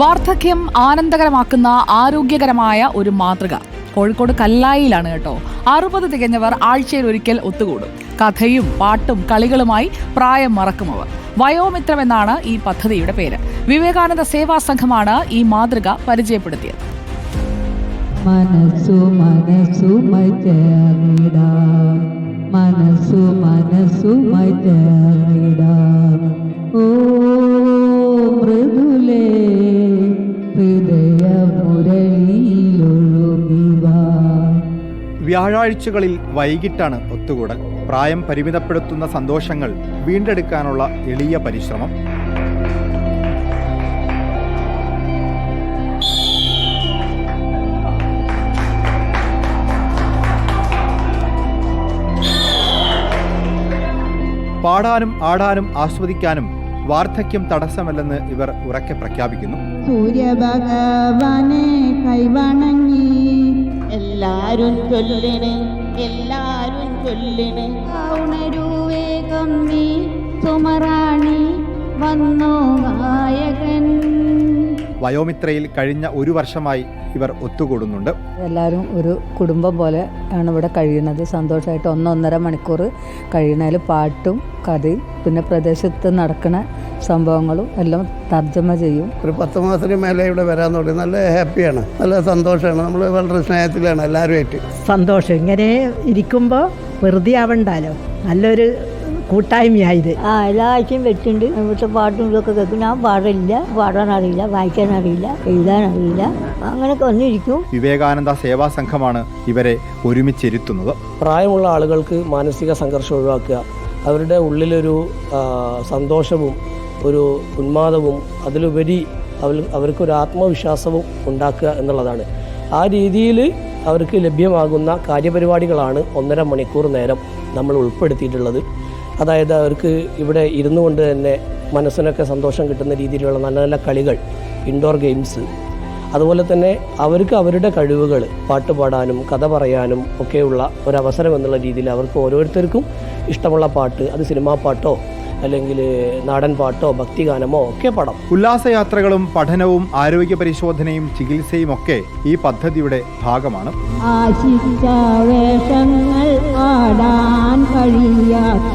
വാർദ്ധക്യം ആനന്ദകരമാക്കുന്ന ആരോഗ്യകരമായ ഒരു മാതൃക. കോഴിക്കോട് കല്ലായിലാണ് കേട്ടോ. അറുപത് തികഞ്ഞവർ ആഴ്ചയിൽ ഒരിക്കൽ ഒത്തുകൂടും. കഥയും പാട്ടും കളികളുമായി പ്രായം മറക്കുമവർ വയോമിത്രം എന്നാണ് ഈ പദ്ധതിയുടെ പേര്. വിവേകാനന്ദ സേവാ സംഘമാണ് ഈ മാതൃക പരിചയപ്പെടുത്തിയത്. മനസ്സു മനസ്സു മനസ്സു മനസ്സു മനസ്സു വ്യാഴാഴ്ചകളിൽ വൈകിട്ടാണ് ഒത്തുകൂടൽ. പ്രായം പരിമിതപ്പെടുത്തുന്ന സന്തോഷങ്ങൾ വീണ്ടെടുക്കാനുള്ള എളിയ പരിശ്രമം. പാടാനും ആടാനും ആസ്വദിക്കാനും വാർദ്ധക്യം തടസ്സമല്ലെന്ന് ഇവർ ഉറക്കെ പ്രഖ്യാപിക്കുന്നു. സൂര്യഭഗവാനെ കൈവണങ്ങി എല്ലാരും ചൊല്ലണ് എല്ലാരും ചൊല്ലണ്. ഉണരൂ വേഗം നീ സുമറാണി വന്നു? വയോമിത്രയിൽ കഴിഞ്ഞ ഒരു വർഷമായി ഇവർ ഒത്തുകൂടുന്നുണ്ട്. എല്ലാവരും ഒരു കുടുംബം പോലെ ആണ് ഇവിടെ കഴിയുന്നത്. സന്തോഷമായിട്ട് ഒന്നൊന്നര മണിക്കൂർ കഴിയണതിൽ പാട്ടും കഥയും പിന്നെ പ്രദേശത്ത് നടക്കുന്ന സംഭവങ്ങളും എല്ലാം തർജമ ചെയ്യും. ഒരു പത്ത് മാസത്തിന് മേലെ ഇവിടെ വരാൻ തുടങ്ങി നല്ല ഹാപ്പിയാണ്. നല്ല സന്തോഷമാണ്. നമ്മൾ വളരെ സ്നേഹത്തിലാണ് എല്ലാവരുമായിട്ട് സന്തോഷം. ഇങ്ങനെ ഇരിക്കുമ്പോൾ വെറുതെ ആവണ്ടല്ലോ നല്ലൊരു കൂട്ടായ്മയായത്. ആ എല്ലാ ആഴ്ചയും വെച്ചിട്ടുണ്ട് ഇവിടുത്തെ പാട്ടും ഇതൊക്കെ കേൾക്കും. ഞാൻ പാടില്ല. പാടാൻ അറിയില്ല വായിക്കാൻ അറിയില്ല എഴുതാൻ അറിയില്ല അങ്ങനെയൊക്കെ വന്നിരിക്കും. വിവേകാനന്ദ സേവാ സംഘമാണ് ഇവരെ ഒരുമിച്ചിരുത്തുന്നത്. പ്രായമുള്ള ആളുകൾക്ക് മാനസിക സംഘർഷം ഒഴിവാക്കുക അവരുടെ ഉള്ളിലൊരു സന്തോഷവും ഒരു ഉന്മാദവും അതിലുപരി അവർ അവർക്കൊരു ആത്മവിശ്വാസവും ഉണ്ടാക്കുക എന്നുള്ളതാണ്. ആ രീതിയിൽ അവർക്ക് ലഭ്യമാകുന്ന കാര്യപരിപാടികളാണ് ഒന്നര മണിക്കൂർ നേരം നമ്മൾ ഉൾപ്പെടുത്തിയിട്ടുള്ളത്. അതായത് അവർക്ക് ഇവിടെ ഇരുന്നു കൊണ്ട് തന്നെ മനസ്സിനൊക്കെ സന്തോഷം കിട്ടുന്ന രീതിയിലുള്ള നല്ല നല്ല കളികൾ ഇൻഡോർ ഗെയിംസ് അതുപോലെ തന്നെ അവർക്ക് അവരുടെ കഴിവുകൾ പാട്ട് പാടാനും കഥ പറയാനും ഒക്കെയുള്ള ഒരവസരം എന്നുള്ള രീതിയിൽ അവർക്ക് ഓരോരുത്തർക്കും ഇഷ്ടമുള്ള പാട്ട് അത് സിനിമാ പാട്ടോ അല്ലെങ്കിൽ നാടൻ പാട്ടോ ഭക്തിഗാനമോ ഒക്കെ പാടാം. ഉല്ലാസയാത്രകളും പഠനവും ആരോഗ്യ പരിശോധനയും ചികിത്സയും ഒക്കെ ഈ പദ്ധതിയുടെ ഭാഗമാണ്. ആശിച്ച വേഷങ്ങൾ പാടാൻ കഴിയാത്ത